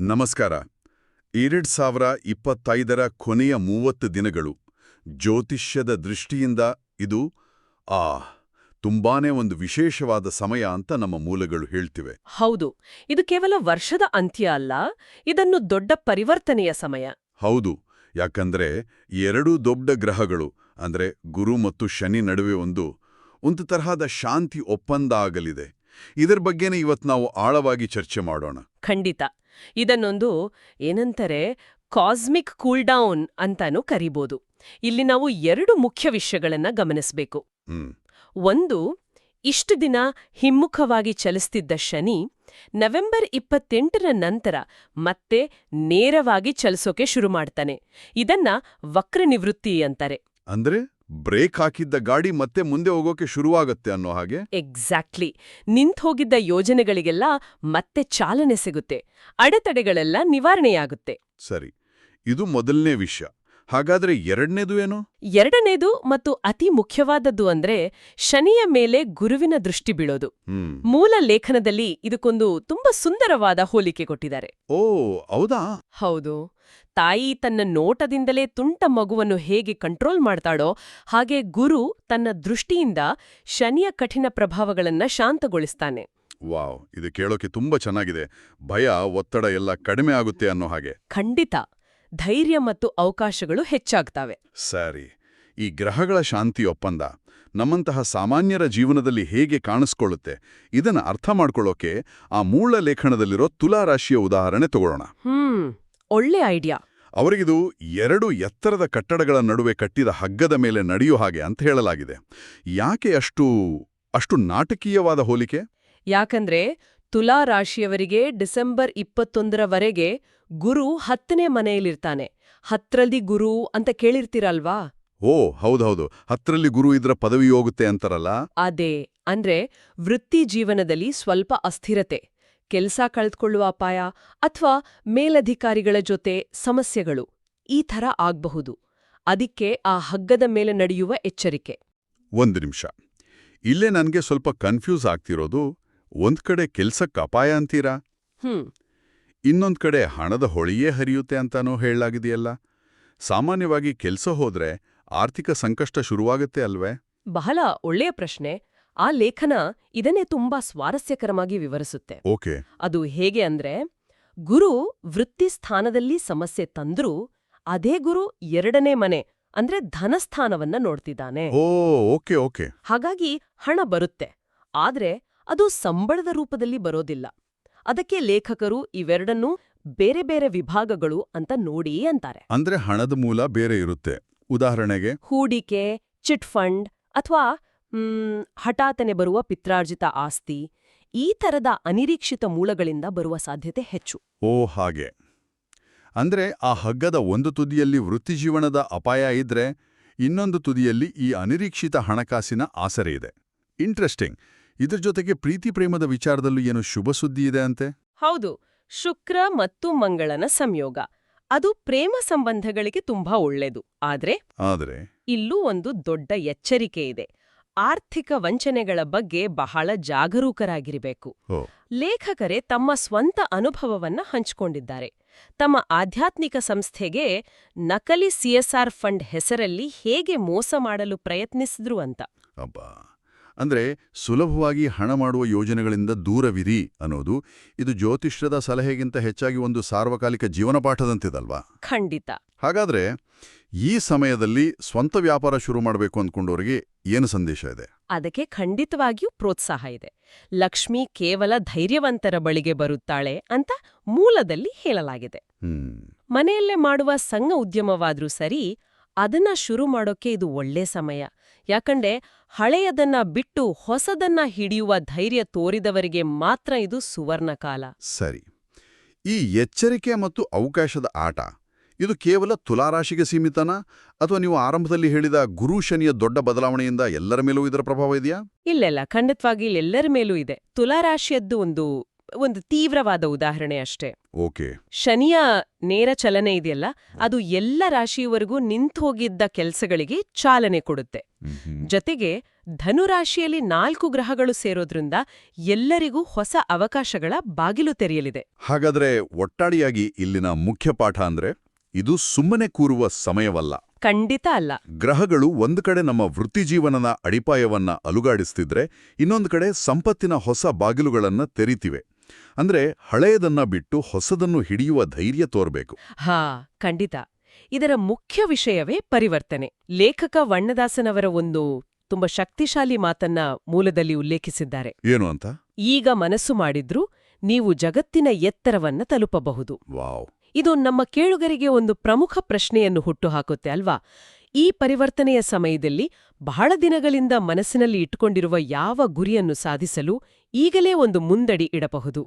ನಮಸ್ಕಾರ. ಎರಡ್ ಸಾವಿರ ಇಪ್ಪತ್ತೈದರ ಕೊನೆಯ ಮೂವತ್ತು ದಿನಗಳು ಜ್ಯೋತಿಷ್ಯದ ದೃಷ್ಟಿಯಿಂದ ಇದು ಆ ತುಂಬಾನೇ ಒಂದು ವಿಶೇಷವಾದ ಸಮಯ ಅಂತ ನಮ್ಮ ಮೂಲಗಳು ಹೇಳ್ತಿವೆ. ಹೌದು. ಇದು ಕೇವಲ ವರ್ಷದ ಅಂತ್ಯ ಅಲ್ಲ ಇದನ್ನು ದೊಡ್ಡ ಪರಿವರ್ತನೆಯ ಸಮಯ. ಹೌದು. ಯಾಕಂದ್ರೆ ಎರಡೂ ದೊಡ್ಡ ಗ್ರಹಗಳು ಅಂದ್ರೆ ಗುರು ಮತ್ತು ಶನಿ ನಡುವೆ ಒಂದು ಒಂದು ತರಹದ ಶಾಂತಿ ಒಪ್ಪಂದ ಆಗಲಿದೆ. ಇದರ ಬಗ್ಗೆನೇ ಇವತ್ತು ನಾವು ಆಳವಾಗಿ ಚರ್ಚೆ ಮಾಡೋಣ. ಖಂಡಿತ. ಇದನ್ನೊಂದು ಏನಂತಾರೆ ಕಾಸ್ಮಿಕ್ ಕೂಲ್ಡೌನ್ ಅಂತಾನೂ ಕರಿಬೋದು. ಇಲ್ಲಿ ನಾವು ಎರಡು ಮುಖ್ಯ ವಿಷಯಗಳನ್ನ ಗಮನಿಸಬೇಕು. ಒಂದು ಇಷ್ಟು ದಿನ ಹಿಮ್ಮುಖವಾಗಿ ಚಲಿಸ್ತಿದ್ದ ಶನಿ ನವೆಂಬರ್ ಇಪ್ಪತ್ತೆಂಟರ ನಂತರ ಮತ್ತೆ ನೇರವಾಗಿ ಚಲಿಸೋಕೆ ಶುರು ಮಾಡ್ತಾನೆ. ಇದನ್ನ ವಕ್ರ ನಿವೃತ್ತಿ ಅಂತಾರೆ. ಅಂದ್ರೆ? ಬ್ರೇಕ್ ಹಾಕಿದ್ದ ಗಾಡಿ ಮತ್ತೆ ಮುಂದೆ ಹೋಗೋಕೆ ಶುರುವಾಗತ್ತೆ ಅನ್ನೋ ಹಾಗೆ? ಎಕ್ಸಾಕ್ಟ್ಲಿ. ನಿಂತ್ ಹೋಗಿದ್ದ ಯೋಜನೆಗಳಿಗೆಲ್ಲ ಮತ್ತೆ ಚಾಲನೆ ಸಿಗುತ್ತೆ. ಅಡೆತಡೆಗಳೆಲ್ಲ ನಿವಾರಣೆಯಾಗುತ್ತೆ. ಸರಿ. ಇದು ಮೊದಲನೇ ವಿಷಯ. ಹಾಗಾದ್ರೆ ಎರಡನೇದು ಏನು? ಎರಡನೇದು ಮತ್ತು ಅತಿ ಮುಖ್ಯವಾದದ್ದು ಅಂದ್ರೆ ಶನಿಯ ಮೇಲೆ ಗುರುವಿನ ದೃಷ್ಟಿ ಬೀಳೋದು. ಮೂಲ ಲೇಖನದಲ್ಲಿ ಇದಕ್ಕೊಂದು ತುಂಬಾ ಸುಂದರವಾದ ಹೋಲಿಕೆ ಕೊಟ್ಟಿದ್ದಾರೆ. ಓ ಹೌದಾ? ಹೌದು. ತಾಯಿ ತನ್ನ ನೋಟದಿಂದಲೇ ತುಂಟ ಮಗುವನ್ನು ಹೇಗೆ ಕಂಟ್ರೋಲ್ ಮಾಡ್ತಾಳೋ ಹಾಗೆ ಗುರು ತನ್ನ ದೃಷ್ಟಿಯಿಂದ ಶನಿಯ ಕಠಿಣ ಪ್ರಭಾವಗಳನ್ನ ಶಾಂತಗೊಳಿಸ್ತಾನೆ. ವಾವ್ ಇದು ಕೇಳೋಕೆ ತುಂಬಾ ಚೆನ್ನಾಗಿದೆ. ಭಯ ಒತ್ತಡ ಎಲ್ಲ ಕಡಿಮೆ ಆಗುತ್ತೆ ಅನ್ನೋ ಹಾಗೆ. ಖಂಡಿತ. ಧೈರ್ಯ ಮತ್ತು ಅವಕಾಶಗಳು ಹೆಚ್ಚಾಗ್ತವೆ. ಸರಿ. ಈ ಗ್ರಹಗಳ ಶಾಂತಿ ಒಪ್ಪಂದ ನಮ್ಮಂತಹ ಸಾಮಾನ್ಯರ ಜೀವನದಲ್ಲಿ ಹೇಗೆ ಕಾಣಿಸ್ಕೊಳ್ಳುತ್ತೆ ಇದನ್ನ ಅರ್ಥ ಮಾಡ್ಕೊಳ್ಳೋಕೆ ಆ ಮೂಲ ಲೇಖನದಲ್ಲಿರೋ ತುಲಾ ರಾಶಿಯ ಉದಾಹರಣೆ ತಗೊಳ್ಳೋಣ. ಹ್ಮ್ ಒಳ್ಳೆ ಐಡಿಯಾ. ಅವರಿಗಿದು ಎರಡು ಎತ್ತರದ ಕಟ್ಟಡಗಳ ನಡುವೆ ಕಟ್ಟಿದ ಹಗ್ಗದ ಮೇಲೆ ನಡೆಯೋ ಹಾಗೆ ಅಂತ ಹೇಳಲಾಗಿದೆ. ಯಾಕೆ ಅಷ್ಟು ಅಷ್ಟು ನಾಟಕೀಯವಾದ ಹೋಲಿಕೆ? ಯಾಕಂದ್ರೆ ತುಲಾ ರಾಶಿಯವರಿಗೆ ಡಿಸೆಂಬರ್ ಇಪ್ಪತ್ತೊಂದರವರೆಗೆ ಗುರು ಹತ್ತನೇ ಮನೆಯಲ್ಲಿರ್ತಾನೆ. ಹತ್ರಲ್ಲಿ ಗುರು ಅಂತ ಕೇಳಿರ್ತೀರಲ್ವಾ? ಓ ಹೌದೌದು. ಹತ್ರಲ್ಲಿ ಗುರು ಇದ್ರ ಪದವಿ ಹೋಗುತ್ತೆ ಅಂತಾರಲ್ಲ? ಅದೇ. ಅಂದ್ರೆ ವೃತ್ತಿ ಜೀವನದಲ್ಲಿ ಸ್ವಲ್ಪ ಅಸ್ಥಿರತೆ. ಕೆಲಸ ಕಳೆದುಕೊಳ್ಳುವ ಅಪಾಯ ಅಥವಾ ಮೇಲಧಿಕಾರಿಗಳ ಜೊತೆ ಸಮಸ್ಯೆಗಳು ಈ ಥರ ಆಗ್ಬಹುದು. ಅದಕ್ಕೆ ಆ ಹಗ್ಗದ ಮೇಲೆ ನಡೆಯುವ ಎಚ್ಚರಿಕೆ. ಒಂದು ನಿಮಿಷ. ಇಲ್ಲೇ ನನಗೆ ಸ್ವಲ್ಪ ಕನ್ಫ್ಯೂಸ್ ಆಗ್ತಿರೋದು. ಒಂದ್ ಕಡೆ ಕೆಲ್ಸಕ್ಕೆ ಅಪಾಯ ಅಂತೀರಾ? ಹ್ಮ್. ಇನ್ನೊಂದ್ ಕಡೆ ಹಣದ ಹೊಳೆಯೇ ಹರಿಯುತ್ತೆ ಅಂತಾನೂ ಹೇಳಲಾಗಿದೆಯಲ್ಲ? ಸಾಮಾನ್ಯವಾಗಿ ಕೆಲ್ಸ ಹೋದ್ರೆ ಆರ್ಥಿಕ ಸಂಕಷ್ಟ ಶುರುವಾಗುತ್ತೆ ಅಲ್ವೇ? ಬಹಳ ಒಳ್ಳೆಯ ಪ್ರಶ್ನೆ. ಆ ಲೇಖನ ಇದನ್ನೇ ತುಂಬಾ ಸ್ವಾರಸ್ಯಕರವಾಗಿ ವಿವರಿಸುತ್ತೆ. ಓಕೆ. ಅದು ಹೇಗೆ ಅಂದ್ರೆ ಗುರು ವೃತ್ತಿ ಸ್ಥಾನದಲ್ಲಿ ಸಮಸ್ಯೆ ತಂದ್ರೂ ಅದೇ ಗುರು ಎರಡನೇ ಮನೆ ಅಂದ್ರೆ ಧನಸ್ಥಾನವನ್ನ ನೋಡ್ತಿದ್ದಾನೆ. Okay okay. ಹಾಗಾಗಿ ಹಣ ಬರುತ್ತೆ. ಆದ್ರೆ ಅದು ಸಂಬಳದ ರೂಪದಲ್ಲಿ ಬರೋದಿಲ್ಲ. ಅದಕ್ಕೆ ಲೇಖಕರು ಇವೆರಡನ್ನೂ ಬೇರೆ ಬೇರೆ ವಿಭಾಗಗಳು ಅಂತ ನೋಡಿ ಅಂತಾರೆ. ಅಂದ್ರೆ ಹಣದ ಮೂಲ ಬೇರೆ ಇರುತ್ತೆ. ಉದಾಹರಣೆಗೆ ಹೂಡಿಕೆ ಚಿಟ್ ಫಂಡ್ ಅಥವಾ ಹಠಾತನೆ ಬರುವ ಪಿತ್ರಾರ್ಜಿತ ಆಸ್ತಿ ಈ ತರದ ಅನಿರೀಕ್ಷಿತ ಮೂಲಗಳಿಂದ ಬರುವ ಸಾಧ್ಯತೆ ಹೆಚ್ಚು. ಓ ಹಾಗೆ. ಅಂದ್ರೆ ಆ ಹಗ್ಗದ ಒಂದು ತುದಿಯಲ್ಲಿ ವೃತ್ತಿಜೀವನದ ಅಪಾಯ ಇದ್ರೆ ಇನ್ನೊಂದು ತುದಿಯಲ್ಲಿ ಈ ಅನಿರೀಕ್ಷಿತ ಹಣಕಾಸಿನ ಆಸರೆ ಇದೆ. ಇಂಟ್ರೆಸ್ಟಿಂಗ್ ಇದ್ರ ಜೊತೆಗೆ ಪ್ರೀತಿ ಪ್ರೇಮದ ವಿಚಾರದಲ್ಲೂ ಏನು ಶುಭ ಸುದ್ದಿ ಇದೆ ಅಂತೆ? ಹೌದು. ಶುಕ್ರ ಮತ್ತು ಮಂಗಳನ ಸಂಯೋಗ. ಅದು ಪ್ರೇಮ ಸಂಬಂಧಗಳಿಗೆ ತುಂಬಾ ಒಳ್ಳೆದು. ಆದ್ರೆ ಆದ್ರೆ ಇಲ್ಲೂ ಒಂದು ದೊಡ್ಡ ಎಚ್ಚರಿಕೆ ಇದೆ. ಆರ್ಥಿಕ ವಂಚನೆಗಳ ಬಗ್ಗೆ ಬಹಳ ಜಾಗರೂಕರಾಗಿರಬೇಕು. ಲೇಖಕರೇ ತಮ್ಮ ಸ್ವಂತ ಅನುಭವವನ್ನ ಹಂಚಿಕೊಂಡಿದ್ದಾರೆ. ತಮ್ಮ ಆಧ್ಯಾತ್ಮಿಕ ಸಂಸ್ಥೆಗೆ ನಕಲಿ ಸಿಎಸ್ಆರ್ ಫಂಡ್ ಹೆಸರಲ್ಲಿ ಹೇಗೆ ಮೋಸ ಮಾಡಲು ಪ್ರಯತ್ನಿಸಿದ್ರು ಅಂತ. ಅಂದ್ರೆ ಸುಲಭವಾಗಿ ಹಣ ಮಾಡುವ ಯೋಜನೆಗಳಿಂದ ದೂರವಿರಿ ಅನ್ನೋದು ಇದು ಜ್ಯೋತಿಷ್ಯದ ಸಲಹೆಗಿಂತ ಹೆಚ್ಚಾಗಿ ಒಂದು ಸಾರ್ವಕಾಲಿಕ ಜೀವನ ಪಾಠದಂತಿದಲ್ವಾ? ಖಂಡಿತ. ಹಾಗಾದ್ರೆ ಈ ಸಮಯದಲ್ಲಿ ಸ್ವಂತ ವ್ಯಾಪಾರ ಶುರು ಮಾಡಬೇಕು ಅಂದ್ಕೊಂಡವರಿಗೆ ಏನು ಸಂದೇಶ ಇದೆ? ಅದಕ್ಕೆ ಖಂಡಿತವಾಗಿಯೂ ಪ್ರೋತ್ಸಾಹ ಇದೆ. ಲಕ್ಷ್ಮಿ ಕೇವಲ ಧೈರ್ಯವಂತರ ಬಳಿಗೆ ಬರುತ್ತಾಳೆ ಅಂತ ಮೂಲದಲ್ಲಿ ಹೇಳಲಾಗಿದೆ. ಮನೆಯಲ್ಲೇ ಮಾಡುವ ಸಂಘ ಉದ್ಯಮವಾದ್ರೂ ಸರಿ ಅದನ್ನ ಶುರು ಮಾಡೋಕೆ ಇದು ಒಳ್ಳೆ ಸಮಯ. ಯಾಕಂದ್ರೆ ಹಳೆಯದನ್ನ ಬಿಟ್ಟು ಹೊಸದನ್ನ ಹಿಡಿಯುವ ಧೈರ್ಯ ತೋರಿದವರಿಗೆ ಮಾತ್ರ ಇದು ಸುವರ್ಣಕಾಲ. ಸರಿ. ಈ ಎಚ್ಚರಿಕೆ ಮತ್ತು ಅವಕಾಶದ ಆಟ ಇದು ಕೇವಲ ತುಲಾರಾಶಿಗೆ ಸೀಮಿತನಾ? ಅಥವಾ ನೀವು ಆರಂಭದಲ್ಲಿ ಹೇಳಿದ ಗುರು ಶನಿಯ ದೊಡ್ಡ ಬದಲಾವಣೆಯಿಂದ ಎಲ್ಲರ ಮೇಲೂ ಇದರ ಪ್ರಭಾವ ಇದೆಯಾ? ಇಲ್ಲೆಲ್ಲ ಖಂಡಿತವಾಗಿ ಎಲ್ಲರ ಮೇಲೂ ಇದೆ. ತುಲಾರಾಶಿಯದ್ದು ಒಂದು ಒಂದು ತೀವ್ರವಾದ ಉದಾಹರಣೆ ಅಷ್ಟೇ. ಓಕೆ. ಶನಿಯ ನೇರ ಚಲನೆ ಇದೆಯಲ್ಲ ಅದು ಎಲ್ಲ ರಾಶಿಯವರೆಗೂ ನಿಂತೋಗಿದ್ದ ಕೆಲಸಗಳಿಗೆ ಚಾಲನೆ ಕೊಡುತ್ತೆ. ಜೊತೆಗೆ ಧನುರಾಶಿಯಲ್ಲಿ ನಾಲ್ಕು ಗ್ರಹಗಳು ಸೇರೋದ್ರಿಂದ ಎಲ್ಲರಿಗೂ ಹೊಸ ಅವಕಾಶಗಳ ಬಾಗಿಲು ತೆರೆಯಲಿದೆ. ಹಾಗಾದ್ರೆ ಒಟ್ಟಾಡಿಯಾಗಿ ಇಲ್ಲಿನ ಮುಖ್ಯ ಪಾಠ ಅಂದ್ರೆ ಇದು ಸುಮ್ಮನೆ ಕೂರುವ ಸಮಯವಲ್ಲ. ಖಂಡಿತ ಅಲ್ಲ. ಗ್ರಹಗಳು ಒಂದು ಕಡೆ ನಮ್ಮ ವೃತ್ತಿಜೀವನದ ಅಡಿಪಾಯವನ್ನ ಅಲುಗಾಡಿಸ್ತಿದ್ರೆ ಇನ್ನೊಂದು ಕಡೆ ಸಂಪತ್ತಿನ ಹೊಸ ಬಾಗಿಲುಗಳನ್ನ ತೆರಿತಿವೆ. ಅಂದ್ರೆ ಹಳೆಯದನ್ನ ಬಿಟ್ಟು ಹೊಸದನ್ನು ಹಿಡಿಯುವ ಧೈರ್ಯ ತೋರ್ಬೇಕು. ಹಾ ಖಂಡಿತ. ಇದರ ಮುಖ್ಯ ವಿಷಯವೇ ಪರಿವರ್ತನೆ. ಲೇಖಕ ವಣ್ಣದಾಸನವರ ಒಂದು ತುಂಬಾ ಶಕ್ತಿಶಾಲಿ ಮಾತನ್ನ ಮೂಲದಲ್ಲಿ ಉಲ್ಲೇಖಿಸಿದ್ದಾರೆ. ಏನು ಅಂತ? ಈಗ ಮನಸ್ಸು ಮಾಡಿದ್ರೂ ನೀವು ಜಗತ್ತಿನ ಎತ್ತರವನ್ನ ತಲುಪಬಹುದು. ವಾವ್. ಇದು ನಮ್ಮ ಕೇಳುಗರಿಗೆ ಒಂದು ಪ್ರಮುಖ ಪ್ರಶ್ನೆಯನ್ನು ಹುಟ್ಟುಹಾಕುತ್ತೆ ಅಲ್ವಾ? ಈ ಪರಿವರ್ತನೆಯ ಸಮಯದಲ್ಲಿ ಬಹಳ ದಿನಗಳಿಂದ ಮನಸ್ಸಿನಲ್ಲಿ ಇಟ್ಟುಕೊಂಡಿರುವ ಯಾವ ಗುರಿಯನ್ನು ಸಾಧಿಸಲು ಈಗಲೇ ಒಂದು ಮುಂದಡಿ ಇಡಬಹುದು.